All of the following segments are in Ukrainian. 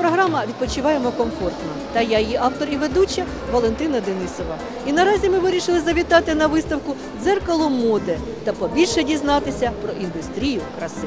Програма Відпочиваємо комфортно. Та я її автор і ведуча Валентина Денисова. І наразі ми вирішили завітати на виставку Дзеркало моди та побільше дізнатися про індустрію краси.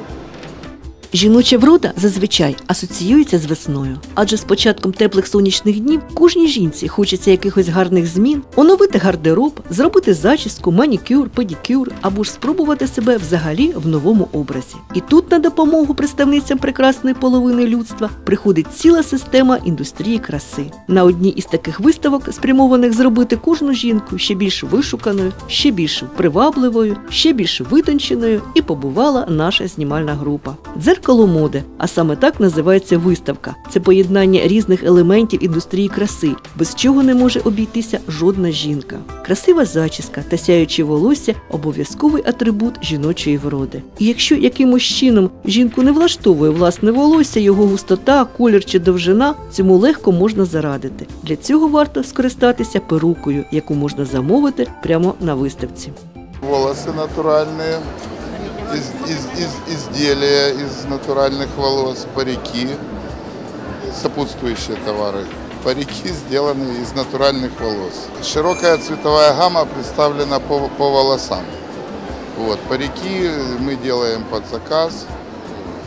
Жіноча врода зазвичай асоціюється з весною, адже з початком теплих сонячних днів кожній жінці хочеться якихось гарних змін, оновити гардероб, зробити зачіску, манікюр, педикюр або ж спробувати себе взагалі в новому образі. І тут на допомогу представницям прекрасної половини людства приходить ціла система індустрії краси. На одній із таких виставок, спрямованих зробити кожну жінку ще більш вишуканою, ще більш привабливою, ще більш витонченою, і побувала наша знімальна група. Дзеркало моди, а саме так називається виставка. Це поєднання різних елементів індустрії краси, без чого не може обійтися жодна жінка. Красива зачіска та сяючі волосся обов'язковий атрибут жіночої вроди. І якщо якимось чином жінку не влаштовує власне волосся, його густота, колір чи довжина, цьому легко можна зарадити. Для цього варто скористатися перукою, яку можна замовити прямо на виставці. Волосы натуральные, из, из- из- изделия из натуральных волос, парики, сопутствующие товары. Парики сделаны из натуральных волос. Широкая цветовая гамма представлена по, по волосам. Вот, парики мы делаем под заказ.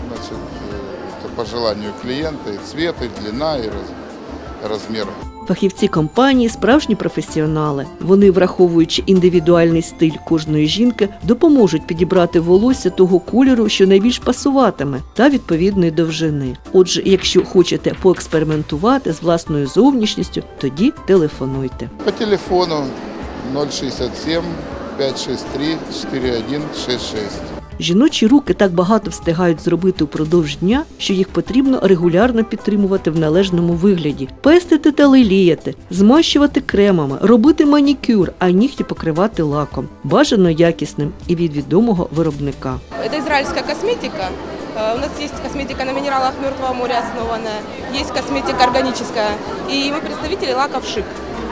Значит, э, по желанию клиента и цвет, и длина, и раз- размер. Фахівці компанії справжні професіонали. Вони, враховуючи індивідуальний стиль кожної жінки, допоможуть підібрати волосся того кольору, що найбільш пасуватиме, та відповідної довжини. Отже, якщо хочете поекспериментувати з власною зовнішністю, тоді телефонуйте. По телефону 067 563 4166. Жіночі руки так багато встигають зробити упродовж дня, що їх потрібно регулярно підтримувати в належному вигляді, пестити та леліяти, змащувати кремами, робити манікюр, а нігті покривати лаком, бажано якісним і від відомого виробника. Это израильская косметика. Э, У нас есть косметика на минералах Мертвого моря основанная, есть косметика органическая. И мы представители лаков ШИК.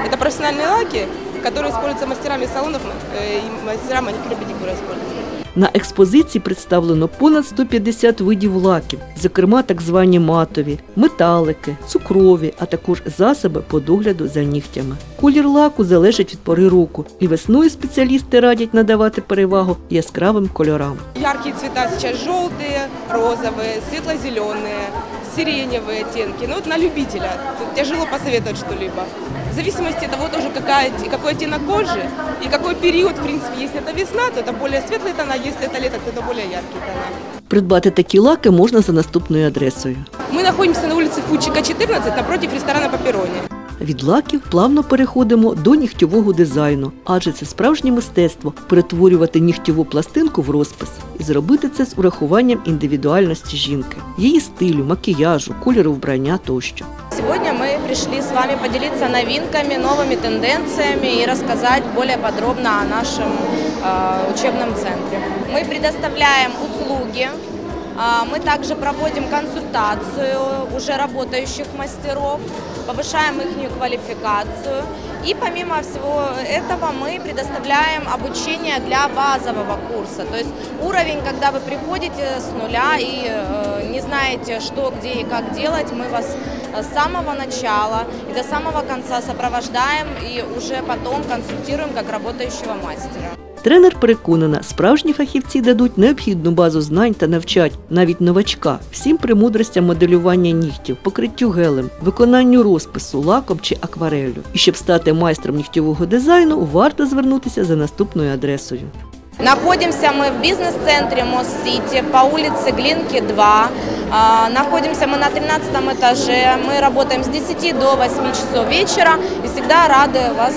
Это профессиональные лаки, которые используются мастерами салонов э, и мастера маникюра педикюра используют. На експозиції представлено понад 150 видів лаків, зокрема так звані матові, металики, цукрові, а також засоби по догляду за нігтями. Колір лаку залежить від пори року, і весною спеціалісти радять надавати перевагу яскравим кольорам. Яркие цвета сейчас желтые, розовые, светло-зеленые, сиреневые оттенки. Ну вот на любителя. Тут тяжело посоветовать что-либо. В зависимости от того тоже, какая, какой оттенок кожи и какой период, в принципе, если это весна, то это более светлые тона, если это лето, то это более яркие тона. Придбати такі лаки можна за наступною адресою. Мы находимся на улице Фучика, 14, напротив ресторана Паперони. Від лаків плавно переходимо до нігтєвого дизайну, адже це справжнє мистецтво перетворювати нігтєву пластинку в розпис і зробити це з урахуванням індивідуальності жінки, її стилю, макіяжу, кольору вбрання тощо. Сегодня мы пришли с вами поделиться новинками, новыми тенденциями и рассказать более подробно о нашем э, учебном центре. Мы предоставляем услуги, а, мы также проводим консультацию уже работающих мастеров, повышаем их квалификацию. И помимо всего этого мы предоставляем обучение для базового курса. То есть уровень, когда вы приходите с нуля и э, не знаете, что, где и как делать, мы вас э, с самого начала и до самого конца сопровождаем и уже потом консультируем как работающего мастера. Тренер переконана, справжні фахівці дадуть необхідну базу знань та навчать навіть новачка всім премудростям моделювання нігтів, покриттю гелем, виконанню розпису, лаком чи аквареллю. І щоб стати майстром нігтєвого дизайну, варто звернутися за наступною адресою. Находимся мы в бизнес-центре Мост-Сити по улице Глинки 2. А, Находимся мы на 13 этаже. Мы работаем с 10 до 8 часов вечера и всегда рады вас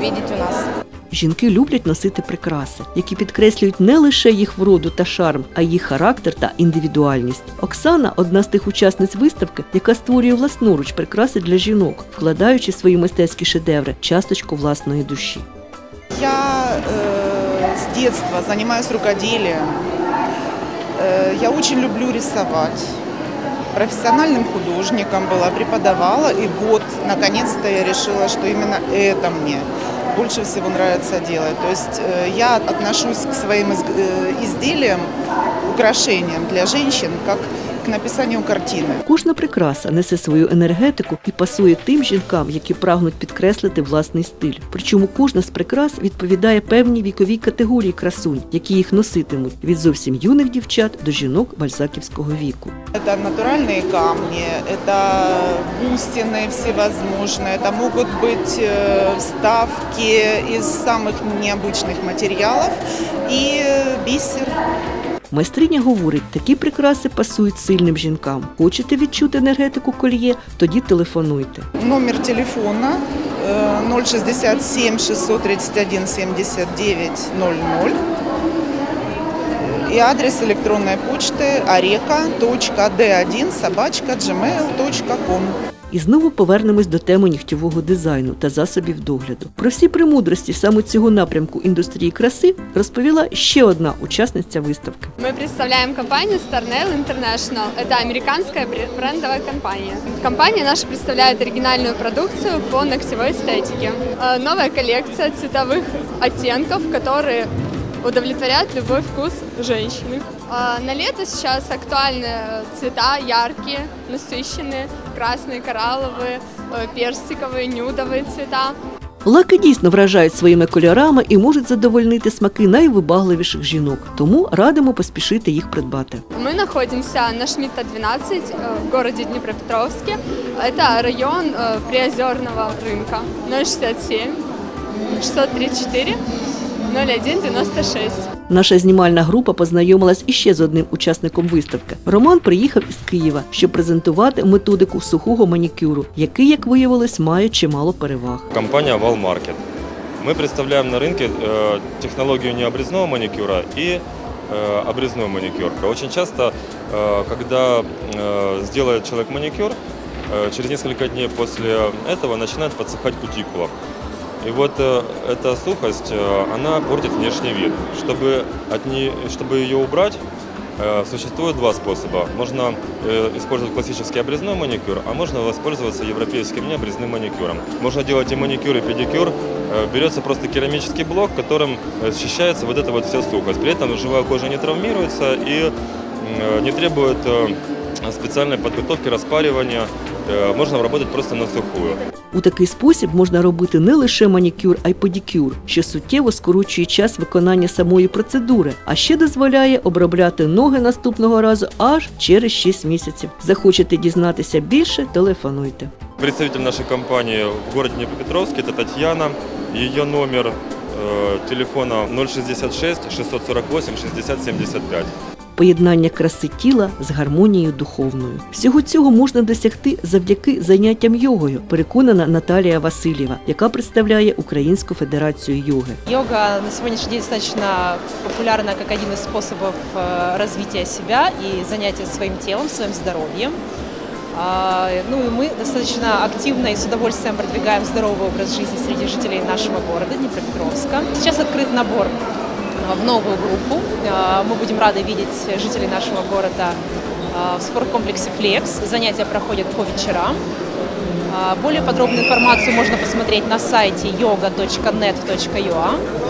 видеть у нас. Жінки люблять носити прикраси, які підкреслюють не лише їх вроду та шарм, а їх характер та індивідуальність. Оксана одна з тих учасниць виставки, яка створює власноруч прикраси для жінок, вкладаючи в свої мистецькі шедеври часточку власної душі. Я э, с детства занимаюсь рукоделием. Э, я очень люблю рисовать. Профессиональным художником была, преподавала. И вот, наконец-то я решила, что именно это мне больше всего нравится делать. То есть э, я отношусь к своим э, изделиям, украшениям для женщин, как к написанию картины. Кожна прикраса несе свою енергетику і пасує тим жінкам, які прагнуть підкреслити власний стиль. Причому кожна з прикрас відповідає певній віковій категорії красунь, які їх носитимуть від зовсім юних дівчат до жінок бальзаківського віку. Это натуральные камни, это бусины всевозможные, это могут быть э, вставки из самых необычных материалов и э, бисер. Майстриня говорить, такі прикраси пасують сильним жінкам. Хочете відчути енергетику кольє? Тоді телефонуйте. Номер телефона э, 067 631 79 00 и адрес электронной почты areka.d1 собачка gmail.com. І знову повернемось до теми нігтєвого дизайну та засобів догляду. Про всі премудрості саме цього напрямку індустрії краси розповіла ще одна учасниця виставки. Мы представляем компанию Starnell International. Это американская бре- брендовая компания. Компания наша представляет оригинальную продукцию по ногтевой эстетике. Э, Новая коллекция цветовых оттенков, которые удовлетворяют любой вкус женщины. Э, На лето сейчас актуальны цвета яркие, насыщенные, красные, коралловые, э, персиковые, нюдовые цвета. Лаки дійсно вражають своїми кольорами і можуть задовольнити смаки найвибагливіших жінок, тому радимо поспішити їх придбати. Мы находимся на Шмидта 12 э, в городе Днепропетровске. Это район э, Приозерного рынка 067 634 0196. Наша знімальна група познайомилась іще з одним учасником виставки. Роман приїхав із Києва, щоб презентувати методику сухого манікюру, який, як виявилось, має чимало переваг. Компания Walmarket. Мы представляем на рынке э, технологию необрезного маникюра и э, обрезной маникюр. Очень часто, э, когда э, сделает человек маникюр, э, через несколько дней после этого начинает подсыхать кутикула. И вот э, эта сухость, э, она портит внешний вид. Чтобы, от не, чтобы ее убрать, э, существует два способа. Можно э, использовать классический обрезной маникюр, а можно воспользоваться европейским необрезным маникюром. Можно делать и маникюр, и педикюр. Э, Берется просто керамический блок, которым э, счищается вот эта вот вся сухость. При этом живая кожа не травмируется и э, не требует э, специальной подготовки, распаривания. Э, Можно работать просто на сухую. У такий спосіб можна робити не лише манікюр, а й pedicure, що суттєво скорочує час виконання самої процедури, а ще дозволяє обробляти ноги наступного разу аж через 6 місяців. Захочете дізнатися більше, телефонуйте. Представитель нашей компании в городе Днепропетровске – это Татьяна. Ее номер э, телефона 066 648 60 75. Поєднання краси тіла з гармонією духовною. Всього цього можна досягти завдяки заняттям йогою, переконана Наталія Васильєва, яка представляє Українську федерацію йоги. Йога на сегодняшний день достаточно популярна как один из способов э, развития себя и занятия своим телом, своим здоровьем. А, Ну и мы достаточно активно и с удовольствием продвигаем здоровый образ жизни среди жителей нашего города Днепропетровска. Сейчас открыт набор а, в новую группу. А, Мы будем рады видеть жителей нашего города а, в спорткомплексе «Флекс». Занятия проходят по вечерам. А, Более подробную информацию можно посмотреть на сайте yoga.net.ua.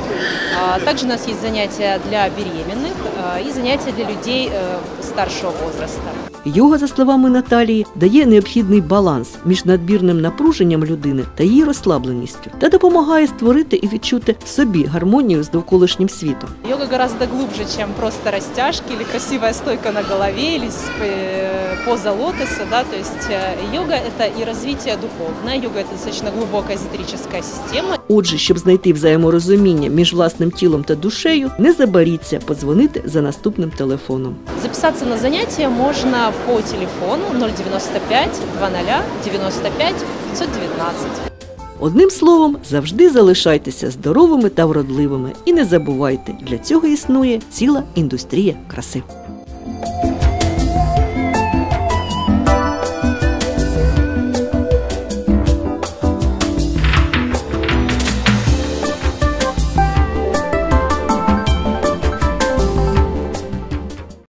А, Также у нас есть занятия для беременных а, и занятия для людей э, старшего возраста. Йога, за словами Наталії, дає необхідний баланс між надмірним напруженням людини та її розслабленістю та допомагає створити і відчути в собі гармонію з довколишнім світом. Йога гораздо глубже, чем просто растяжки или красивая стойка на голове или с- э, поза лотоса. Да? То есть э, йога – это и развитие духовное, йога – это достаточно глубокая эзотерическая система, Отже, щоб знайти взаєморозуміння між власним тілом та душею, не забаріться подзвонити за наступним телефоном. Записаться на занятия можно по телефону 095 20 95 519. Одним словом, завжди залишайтеся здоровими та вродливими і не забувайте, для цього існує ціла індустрія краси.